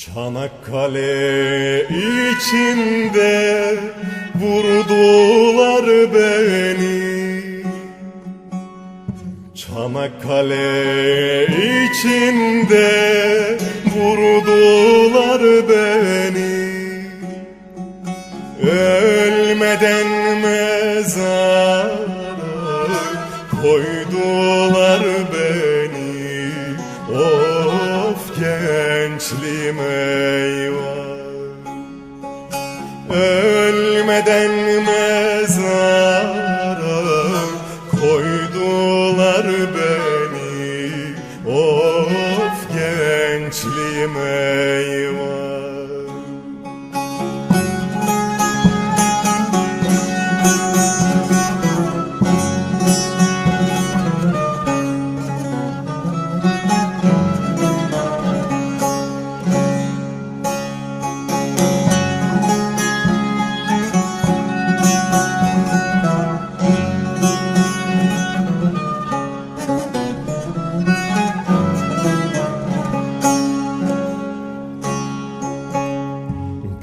Çanakkale içinde vurdular beni. Çanakkale içinde vurdular beni. Ölmeden mezara koydular beni. Of gençliğim Ölmeden mezara koydular beni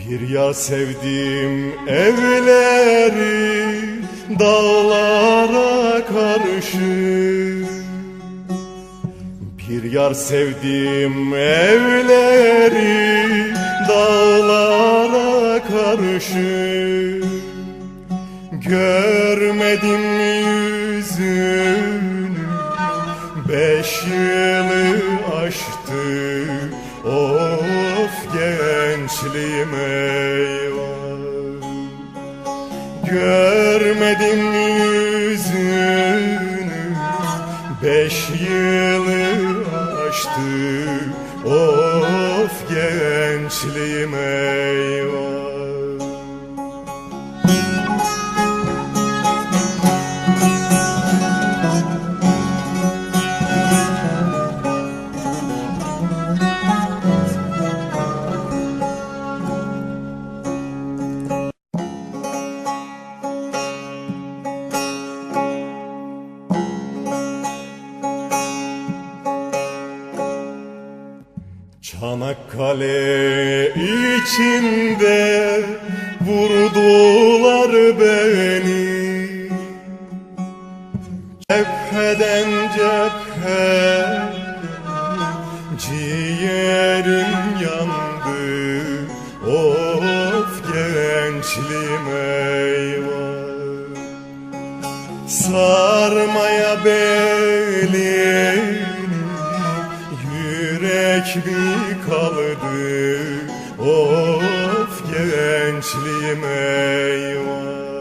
Bir yar sevdim evleri dağlara karşı Bir yar sevdim evleri dağlara karşı Görmedim yüzünü? Beş yılı aştı Of gençliğim eyvah. Görmedim yüzünü? Beş yılı aştı. Of gençliğim eyvah Çanakkale içinde vurdular beni. Cepheden cephe ciğerim yandı. Of gençliğim eyvah. Sarmaya belini Yürek mi kaldı Of gençliğim eyvah